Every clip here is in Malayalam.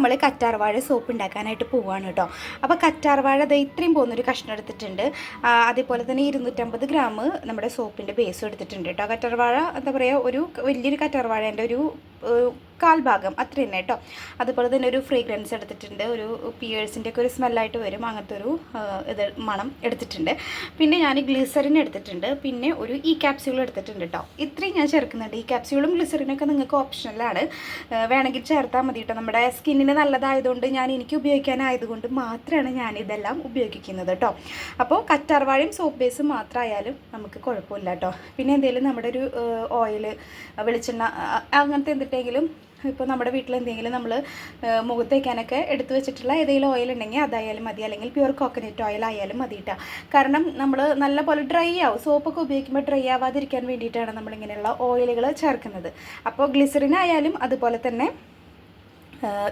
നമ്മൾ കറ്റാർവാഴ സോപ്പ് ഉണ്ടാക്കാനായിട്ട് പോവാണ് കേട്ടോ. അപ്പോൾ കറ്റാർവാഴ അത് ഇത്രയും പോകുന്നൊരു കഷ്ണം എടുത്തിട്ടുണ്ട്. അതേപോലെ തന്നെ ഇരുന്നൂറ്റമ്പത് ഗ്രാം നമ്മുടെ സോപ്പിന്റെ ബേസും എടുത്തിട്ടുണ്ട് കേട്ടോ. കറ്റാർവാഴ എന്താ പറയുക ഒരു വലിയൊരു കറ്റാർവാഴേന്റെ ഒരു കാൽഭാഗം അത്ര തന്നെ കേട്ടോ. അതുപോലെ തന്നെ ഒരു ഫ്രേഗ്രൻസ് എടുത്തിട്ടുണ്ട്. ഒരു പിയേഴ്സിന്റെ ഒക്കെ ഒരു സ്മെല്ലായിട്ട് വരും. അങ്ങനത്തെ ഒരു ഇത് മണം എടുത്തിട്ടുണ്ട്. പിന്നെ ഞാൻ ഗ്ലിസറിൻ എടുത്തിട്ടുണ്ട്. പിന്നെ ഒരു ഈ ക്യാപ്സ്യൂൾ എടുത്തിട്ടുണ്ട് കേട്ടോ. ഇത്രയും ഞാൻ ചേർക്കുന്നുണ്ട്. ഈ ക്യാപ്സ്യൂളും ഗ്ലിസറിനൊക്കെ നിങ്ങൾക്ക് ഓപ്ഷണലാണ് വേണമെങ്കിൽ ചേർത്താൽ മതി കേട്ടോ. നമ്മുടെ സ്കിന്നിന് നല്ലതായതുകൊണ്ട് ഞാൻ എനിക്ക് ഉപയോഗിക്കാനായതുകൊണ്ട് മാത്രമാണ് ഞാൻ ഇതെല്ലാം ഉപയോഗിക്കുന്നത് കേട്ടോ. അപ്പോൾ കറ്റാർവാഴയും സോപ്പ് ബേസും മാത്രമായാലും നമുക്ക് കുഴപ്പമില്ല കേട്ടോ. പിന്നെ എന്തെങ്കിലും നമ്മുടെ ഒരു ഓയിൽ വെളിച്ചെണ്ണ അങ്ങനത്തെ അങ്ങനത്തെ എന്തിട്ടെങ്കിലും ഇപ്പോൾ നമ്മുടെ വീട്ടിൽ എന്തെങ്കിലും നമ്മൾ മുഖത്തേക്കാനൊക്കെ എടുത്തു വെച്ചിട്ടുള്ള ഏതെങ്കിലും ഓയിൽ ഉണ്ടെങ്കിൽ അതായാലും മതി. അല്ലെങ്കിൽ പ്യുവർ കോക്കനട്ട് ഓയിൽ ആയാലും മതി കേട്ടോ കാരണം നമ്മൾ നല്ല പോലെ ഡ്രൈ ആവും സോപ്പൊക്കെ ഉപയോഗിക്കുമ്പോൾ ഡ്രൈ ആവാതിരിക്കാൻ വേണ്ടിയിട്ടാണ് നമ്മളിങ്ങനെയുള്ള ഓയിലുകൾ ചേർക്കുന്നത്. അപ്പോൾ ഗ്ലിസറിൻ ആയാലും അതുപോലെ തന്നെ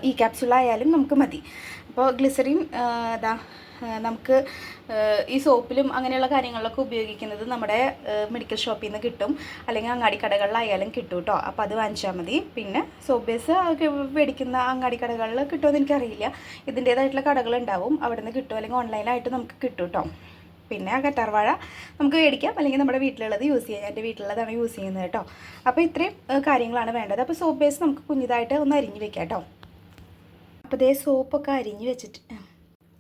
ഈ ക്യാപ്സ്യൂളായാലും നമുക്ക് മതി. അപ്പോൾ ഗ്ലിസറിൻ ഇതാ നമുക്ക് ഈ സോപ്പിലും അങ്ങനെയുള്ള കാര്യങ്ങളിലൊക്കെ ഉപയോഗിക്കുന്നത് നമ്മുടെ മെഡിക്കൽ ഷോപ്പിൽ നിന്ന് കിട്ടും. അല്ലെങ്കിൽ അങ്ങാടി കടകളിലായാലും കിട്ടും കേട്ടോ അപ്പോൾ അത് വാങ്ങിച്ചാൽ മതി. പിന്നെ സോപ്പ് ബേസ് മേടിക്കുന്ന അങ്ങാടി കടകളിൽ കിട്ടുമെന്ന് എനിക്കറിയില്ല. ഇതിന്റേതായിട്ടുള്ള കടകളുണ്ടാവും. അവിടെ നിന്ന് കിട്ടും. അല്ലെങ്കിൽ ഓൺലൈനായിട്ട് നമുക്ക് കിട്ടും കേട്ടോ പിന്നെ കറ്റാർവാഴ നമുക്ക് മേടിക്കാം. അല്ലെങ്കിൽ നമ്മുടെ വീട്ടിലുള്ളത് യൂസ് ചെയ്യാം. എന്റെ വീട്ടിലുള്ളതാണ് യൂസ് ചെയ്യുന്നത് കേട്ടോ അപ്പോൾ ഇത്രയും കാര്യങ്ങളാണ് വേണ്ടത്. അപ്പോൾ സോപ്പ് ബേസ് നമുക്ക് കുഞ്ഞിതായിട്ട് ഒന്ന് അരിഞ്ഞ് വെക്കാം കേട്ടോ അപ്പോൾ ദേ സോപ്പൊക്കെ അരിഞ്ഞ് വെച്ചിട്ട്.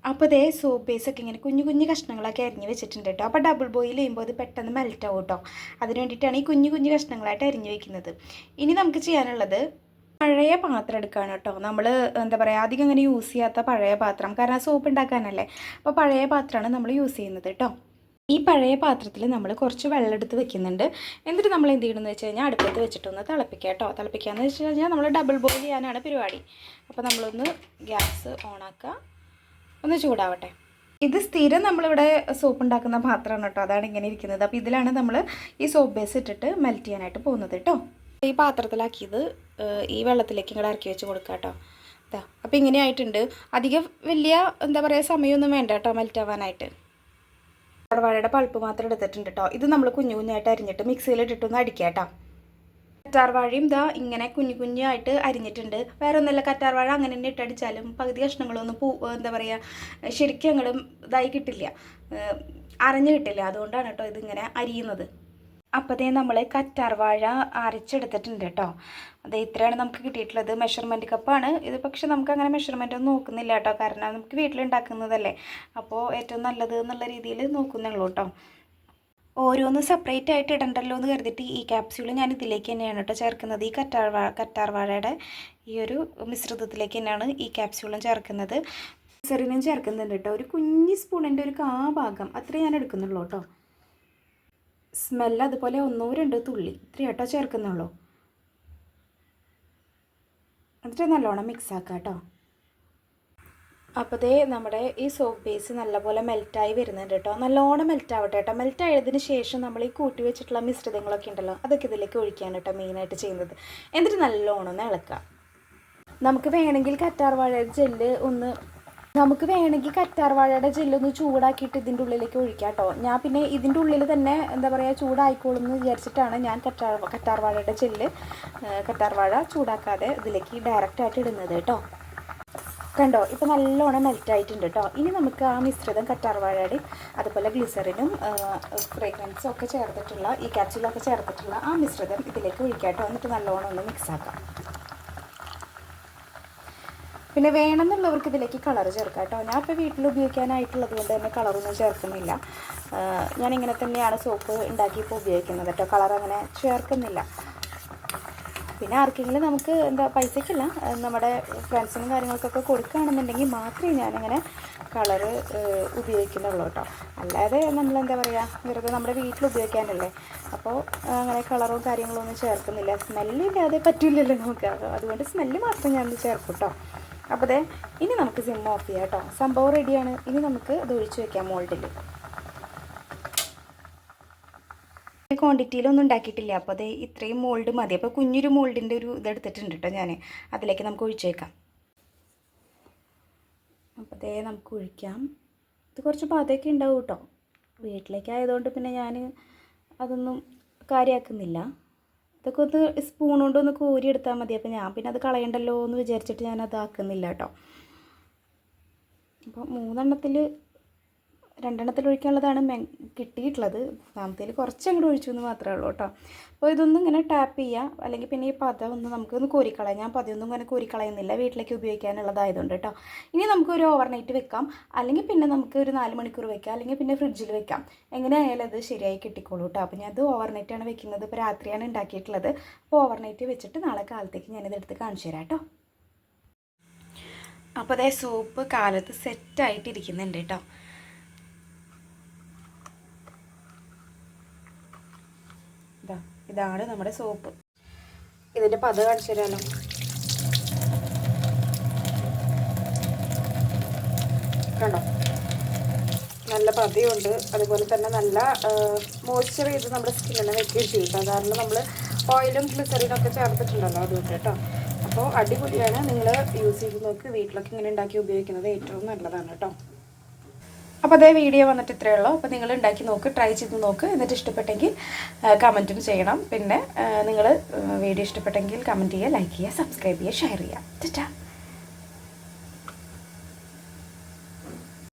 അപ്പോൾ ദേ സോപ്പ് ബേസൊക്കെ ഇങ്ങനെ കുഞ്ഞു കുഞ്ഞു കഷ്ണങ്ങളൊക്കെ അരിഞ്ഞ് വെച്ചിട്ടുണ്ട് കേട്ടോ അപ്പോൾ ഡബിൾ ബോയിൽ ചെയ്യുമ്പോൾ അത് പെട്ടെന്ന് മെൽറ്റ് ആവും കേട്ടോ അതിന് വേണ്ടിയിട്ടാണ് ഈ കുഞ്ഞു കുഞ്ഞു കഷ്ണങ്ങളായിട്ട് അരിഞ്ഞ് വെക്കുന്നത്. ഇനി നമുക്ക് ചെയ്യാനുള്ളത് പഴയ പാത്രം എടുക്കുകയാണ് കേട്ടോ നമ്മൾ എന്താ പറയുക അധികം അങ്ങനെ യൂസ് ചെയ്യാത്ത പഴയ പാത്രം. കാരണം സോപ്പ് ഉണ്ടാക്കാനല്ലേ. അപ്പോൾ പഴയ പാത്രമാണ് നമ്മൾ യൂസ് ചെയ്യുന്നത് കേട്ടോ ഈ പഴയ പാത്രത്തിൽ നമ്മൾ കുറച്ച് വെള്ളം എടുത്ത് വെക്കുന്നുണ്ട്. എന്നിട്ട് നമ്മൾ എന്ത് ചെയ്യണമെന്ന് വെച്ച് കഴിഞ്ഞാൽ അടുപ്പത്ത് വെച്ചിട്ടൊന്ന് തിളപ്പിക്കുക കേട്ടോ. തിളപ്പിക്കാന്ന് വെച്ച് കഴിഞ്ഞാൽ നമ്മൾ ഡബിൾ ബോയിൽ ചെയ്യാനാണ് പരിപാടി. അപ്പോൾ നമ്മളൊന്ന് ഗ്യാസ് ഓണാക്കുക ഒന്ന് ചൂടാവട്ടെ. ഇത് സ്ഥിരം നമ്മളിവിടെ സോപ്പ് ഉണ്ടാക്കുന്ന പാത്രമാണ് കേട്ടോ. അതാണ് ഇങ്ങനെ ഇരിക്കുന്നത്. അപ്പോൾ ഇതിലാണ് നമ്മൾ ഈ സോപ്പ് ബേസ് ഇട്ടിട്ട് മെൽറ്റ് ചെയ്യാനായിട്ട് പോകുന്നത് കേട്ടോ. ഈ പാത്രത്തിലാക്കിയത് ഈ വെള്ളത്തിലേക്ക് ഇങ്ങോട്ട് ഇറക്കി വെച്ച് കൊടുക്കുക കേട്ടോ. അപ്പോൾ ഇങ്ങനെ ആയിട്ടുണ്ട്. അധികം വലിയ എന്താ പറയുക സമയമൊന്നും വേണ്ട കേട്ടോ മെൽറ്റ് ആവാനായിട്ട്. കറ്റാർവാഴയുടെ പൾപ്പ് മാത്രം എടുത്തിട്ടുണ്ട് കേട്ടോ ഇത് നമ്മൾ കുഞ്ഞു കുഞ്ഞായിട്ട് അരിഞ്ഞിട്ട് മിക്സിയിൽ ഇട്ടിട്ടൊന്ന് അടിക്കുക കറ്റാർവാഴയും ഇതാ ഇങ്ങനെ കുഞ്ഞു കുഞ്ഞായിട്ട് അരിഞ്ഞിട്ടുണ്ട്. വേറെ ഒന്നുമില്ല കറ്റാർവാഴ അങ്ങനെ തന്നെ ഇട്ടടിച്ചാലും പകുതി കഷ്ണങ്ങളൊന്നും പൂ എന്താ പറയുക ശരിക്കും അങ്ങോട്ടും ഇതായി കിട്ടില്ല. അരഞ്ഞു കിട്ടില്ല. അതുകൊണ്ടാണ് കേട്ടോ ഇതിങ്ങനെ അരിയുന്നത്. അപ്പോഴത്തേ നമ്മൾ കറ്റാർവാഴ അരച്ചെടുത്തിട്ടുണ്ട് കേട്ടോ. അത് ഇത്രയാണ് നമുക്ക് കിട്ടിയിട്ടുള്ളത്. മെഷർമെന്റ് കപ്പാണ് ഇത് പക്ഷേ നമുക്ക് അങ്ങനെ മെഷർമെന്റ് ഒന്നും നോക്കുന്നില്ല കേട്ടോ. കാരണം നമുക്ക് വീട്ടിലുണ്ടാക്കുന്നതല്ലേ. അപ്പോൾ ഏറ്റവും നല്ലത് എന്നുള്ള രീതിയിൽ നോക്കുന്നുള്ളൂ കേട്ടോ. ഓരോന്ന് സെപ്പറേറ്റ് ആയിട്ട് ഇടണ്ടല്ലോ എന്ന് കരുതിയിട്ട് ഈ ക്യാപ്സ്യൂൾ ഞാൻ ഇതിലേക്ക് തന്നെയാണ് കേട്ടോ ചേർക്കുന്നത്. ഈ കറ്റാർവാഴ കറ്റാർവാഴയുടെ ഈ ഒരു മിശ്രിതത്തിലേക്ക് തന്നെയാണ് ഈ ക്യാപ്സ്യൂളും ചേർക്കുന്നത്. സെറിനും ചേർക്കുന്നുണ്ട് കേട്ടോ. ഒരു കുഞ്ഞി സ്പൂണിന്റെ ഒരു കാ ഭാഗം അത്രയും ഞാൻ എടുക്കുന്നുള്ളൂ കേട്ടോ. സ്മെല്ല് അതുപോലെ ഒന്നോ രണ്ടോ തുള്ളി. ഇത്രയും കേട്ടോ ചേർക്കുന്നുള്ളൂ. എന്നിട്ട് നല്ലോണം മിക്സ് ആക്കാം കേട്ടോ. അപ്പോൾ നമ്മുടെ ഈ സോപ്പ് ബേസ് നല്ലപോലെ മെൽറ്റായി വരുന്നുണ്ട് കേട്ടോ. നല്ലോണം മെൽറ്റ് ആവട്ടെ കേട്ടോ. മെൽറ്റ് ആയതിന് ശേഷം നമ്മൾ ഈ കൂട്ടി വെച്ചിട്ടുള്ള മിശ്രിതങ്ങളൊക്കെ ഉണ്ടല്ലോ അതൊക്കെ ഇതിലേക്ക് ഒഴിക്കുകയാണ് കേട്ടോ മെയിനായിട്ട് ചെയ്യുന്നത്. എന്നിട്ട് നല്ലോണം ഒന്ന് ഇളക്കുക നമുക്ക് വേണമെങ്കിൽ വാഴ ജെല്ല് ഒന്ന് നമുക്ക് വേണമെങ്കിൽ കറ്റാർവാഴയുടെ ജെല്ലൊന്ന് ചൂടാക്കിയിട്ട് ഇതിന്റെ ഉള്ളിലേക്ക് ഒഴിക്കാം കേട്ടോ ഞാൻ പിന്നെ ഇതിന്റെ ഉള്ളിൽ തന്നെ എന്താ പറയുക ചൂടായിക്കോളും എന്ന് വിചാരിച്ചിട്ടാണ് ഞാൻ കറ്റാർ കറ്റാർവാഴയുടെ ജെല്ല് കറ്റാർവാഴ ചൂടാക്കാതെ ഇതിലേക്ക് ഡയറക്റ്റായിട്ട് ഇടുന്നത് കേട്ടോ കണ്ടോ ഇപ്പോൾ നല്ലോണം മെൽറ്റായിട്ടുണ്ട് കേട്ടോ ഇനി നമുക്ക് ആ മിശ്രിതം കറ്റാർവാഴയുടെയും അതുപോലെ ഗ്ലിസറിനും ഫ്രേഗ്രൻസും ഒക്കെ ചേർത്തിട്ടുള്ള ഈ കാപ്സിലൊക്കെ ചേർത്തിട്ടുള്ള ആ മിശ്രിതം ഇതിലേക്ക് ഒഴിക്കാം കേട്ടോ എന്നിട്ട് നല്ലോണം ഒന്ന് മിക്സ് ആക്കാം. പിന്നെ വേണമെന്നുള്ളവർക്ക് ഇതിലേക്ക് കളർ ചേർക്കാം കേട്ടോ. ഞാൻ ഇപ്പോൾ വീട്ടിൽ ഉപയോഗിക്കാനായിട്ടുള്ളത് കൊണ്ട് തന്നെ കളറൊന്നും ചേർക്കുന്നില്ല. ഞാൻ ഇങ്ങനെ തന്നെയാണ് സോപ്പ് ഉണ്ടാക്കിയപ്പോൾ ഉപയോഗിക്കുന്നത് കേട്ടോ. കളർ അങ്ങനെ ചേർക്കുന്നില്ല. പിന്നെ ആർക്കെങ്കിലും നമുക്ക് എന്താ പൈസയ്ക്കല്ല നമ്മുടെ ഫ്രണ്ട്സിനും കാര്യങ്ങൾക്കൊക്കെ കൊടുക്കുകയാണെന്നുണ്ടെങ്കിൽ മാത്രമേ ഞാനിങ്ങനെ കളറ് ഉപയോഗിക്കുന്നുള്ളൂ കേട്ടോ. അല്ലാതെ നമ്മൾ എന്താ പറയുക വെറുതെ നമ്മുടെ വീട്ടിൽ ഉപയോഗിക്കാനല്ലേ. അപ്പോൾ അങ്ങനെ കളറും കാര്യങ്ങളും ഒന്നും ചേർക്കുന്നില്ല സ്മെല്ലില്ലാതെ പറ്റില്ലല്ലോ നമുക്ക്. അതുകൊണ്ട് സ്മെല്ല് മാത്രം ഞാൻ ചേർക്കും കേട്ടോ. അപ്പോൾ ദേ ഇനി നമുക്ക് സിം ഓഫ് ചെയ്യാം കേട്ടോ. സംഭവം റെഡിയാണ് ഇനി നമുക്ക് അത് ഒഴിച്ച് വെക്കാം മോൾഡിൽ. ക്വാണ്ടിറ്റിയിലൊന്നും ഉണ്ടാക്കിയിട്ടില്ല. അപ്പോൾ അത് ഇത്രയും മോൾഡ് മതി. അപ്പോൾ കുഞ്ഞൊരു മോൾഡിന്റെ ഒരു ഇതെടുത്തിട്ടുണ്ട് കേട്ടോ ഞാൻ അതിലേക്ക് നമുക്ക് ഒഴിച്ചേക്കാം അപ്പോൾ അതേ നമുക്ക് ഒഴിക്കാം. ഇത് കുറച്ച് പതയൊക്കെ ഉണ്ടാവും കേട്ടോ. വീട്ടിലേക്ക് ആയതുകൊണ്ട് പിന്നെ ഞാൻ അതൊന്നും കാര്യമാക്കുന്നില്ല. ഇതൊക്കെ ഒന്ന് സ്പൂൺ കൊണ്ട് ഒന്ന് കോരി എടുത്താൽ മതി. അപ്പോൾ ഞാൻ പിന്നെ അത് കളയണ്ടല്ലോ എന്ന് വിചാരിച്ചിട്ട് ഞാൻ അതാക്കുന്നില്ല കേട്ടോ അപ്പോൾ മൂന്നെണ്ണത്തിൽ രണ്ടെണ്ണത്തിൽ ഒഴിക്കാനുള്ളതാണ് മെ കിട്ടിയിട്ടുള്ളത്. മൂന്നാമത്തേൽ കുറച്ച് അങ്ങോട്ട് ഒഴിച്ചു എന്ന് മാത്രമേ ഉള്ളൂ കേട്ടോ. അപ്പോൾ ഇതൊന്നും ഇങ്ങനെ ടാപ്പ് ചെയ്യുക അല്ലെങ്കിൽ പിന്നെ ഈ പത ഒന്ന് നമുക്കൊന്ന് കോരിക്കളയാം. ഞാൻ പതിയൊന്നും ഇങ്ങനെ കോരിക്കളയുന്നില്ല. വീട്ടിലേക്ക് ഉപയോഗിക്കാനുള്ളതായതുകൊണ്ട് കേട്ടോ. ഇനി നമുക്ക് ഒരു ഓവർനൈറ്റ് വെക്കാം. അല്ലെങ്കിൽ പിന്നെ നമുക്ക് ഒരു നാല് മണിക്കൂർ വെക്കാം. അല്ലെങ്കിൽ പിന്നെ ഫ്രിഡ്ജിൽ വെക്കാം. എങ്ങനെയായാലും അത് ശരിയായി കിട്ടിക്കോളൂ കേട്ടോ. അപ്പോൾ ഞാനത് ഓവർനൈറ്റാണ് വെക്കുന്നത്. ഇപ്പോൾ രാത്രിയാണ് ഉണ്ടാക്കിയിട്ടുള്ളത്. അപ്പോൾ ഓവർനൈറ്റ് വെച്ചിട്ട് നാളെ കാലത്തേക്ക് ഞാനിത് എടുത്ത് കാണിച്ചു തരാം കേട്ടോ. അപ്പോൾ അതേ സൂപ്പ് കാലത്ത് സെറ്റായിട്ടിരിക്കുന്നുണ്ട് കേട്ടോ ഇതാ ഇതാണ് നമ്മുടെ സോപ്പ്. ഇതിന്റെ പത കാണിച്ചു തരാമല്ലോ കണ്ടോ? നല്ല പതയുണ്ട്. അതുപോലെ തന്നെ നല്ല മോയ്സ്ചർ ചെയ്ത് നമ്മുടെ സ്കിന്നിനെ വെക്കുകയും ചെയ്യും സാധാരണ നമ്മൾ ഓയിലും ഗ്ലിസറിനും ഒക്കെ ചേർത്തിട്ടുണ്ടല്ലോ അതുകൊണ്ട് കേട്ടോ. അപ്പോൾ അടിപൊളിയാണ്. നിങ്ങൾ യൂസ് ചെയ്ത് നോക്ക്. വീട്ടിലൊക്കെ ഇങ്ങനെ ഉണ്ടാക്കി ഉപയോഗിക്കുന്നത് ഏറ്റവും നല്ലതാണ് കേട്ടോ. അപ്പോൾ അതേ വീഡിയോ വന്നിട്ട് ഇത്രയേ ഉള്ളൂ. അപ്പോൾ നിങ്ങൾ ഉണ്ടാക്കി നോക്ക് ട്രൈ ചെയ്ത് നോക്ക്. എന്നിട്ട് ഇഷ്ടപ്പെട്ടെങ്കിൽ കമന്റും ചെയ്യണം. പിന്നെ നിങ്ങൾ വീഡിയോ ഇഷ്ടപ്പെട്ടെങ്കിൽ കമന്റ് ചെയ്യുക ലൈക്ക് ചെയ്യുക സബ്സ്ക്രൈബ് ചെയ്യുക ഷെയർ ചെയ്യുക. ടാ.